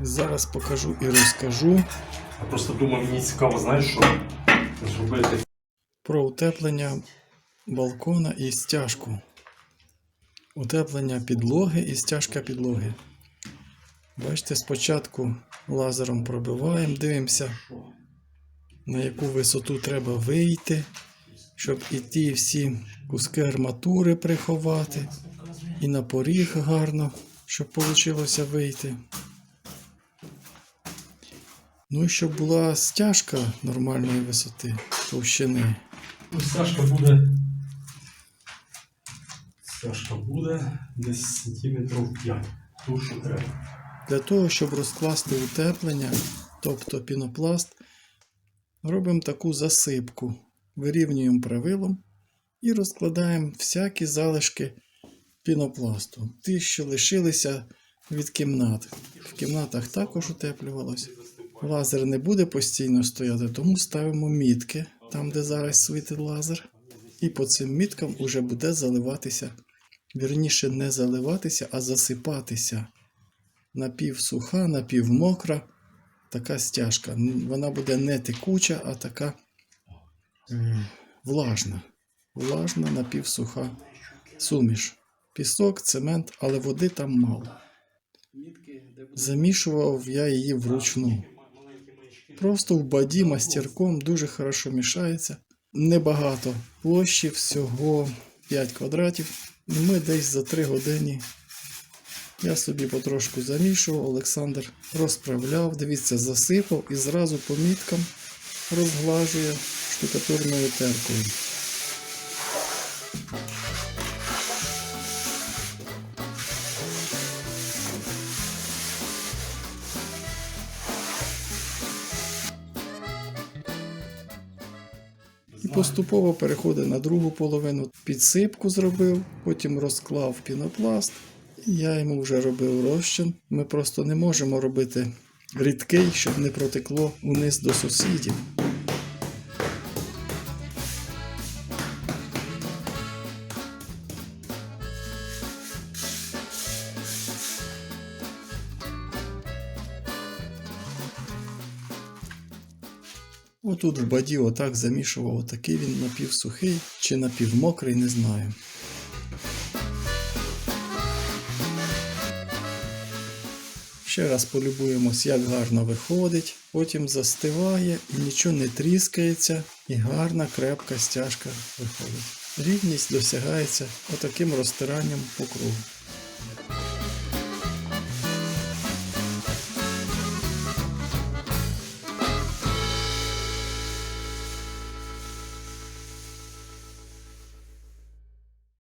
Зараз покажу і розкажу Я просто думаю, мені цікаво, знаєш, що зробити. про утеплення балкона і стяжку. Утеплення підлоги і стяжка підлоги. Бачите, спочатку лазером пробиваємо, дивимося, на яку висоту треба вийти, щоб і ті всі куски арматури приховати, і на поріг гарно, щоб вийшло вийти. Ну і щоб була стяжка нормальної висоти, товщини. Ну, стяжка буде. Стяжка буде десь сантиметрів 5. Ту, що треба. Для того, щоб розкласти утеплення, тобто пінопласт, робимо таку засипку, вирівнюємо правилом і розкладаємо всякі залишки пінопласту. Ті, що лишилися від кімнат. В кімнатах також утеплювалося. Лазер не буде постійно стояти, тому ставимо мітки там, де зараз світить лазер. І по цим міткам уже буде заливатися. Вірніше, не заливатися, а засипатися напівсуха, напівмокра така стяжка. Вона буде не текуча, а така влажна. Влажна, напівсуха суміш. Пісок, цемент, але води там мало. Замішував я її вручну. Просто в баді мастерком дуже хорошо мішається. Небагато площі, всього 5 квадратів. І ми десь за 3 години я собі потрошку замішував, Олександр розправляв, дивіться, засипав і зразу по міткам розглажує штукатурною теркою. І поступово переходить на другу половину. Підсипку зробив, потім розклав пінопласт. Я йому вже робив розчин. Ми просто не можемо робити рідкий, щоб не протекло униз до сусідів. Отут в баді отак замішував, отакий він напівсухий чи напівмокрий, не знаю. Ще раз полюбуємось, як гарно виходить, потім застиває і нічого не тріскається, і гарна крепка стяжка виходить. Рівність досягається отаким розтиранням по кругу.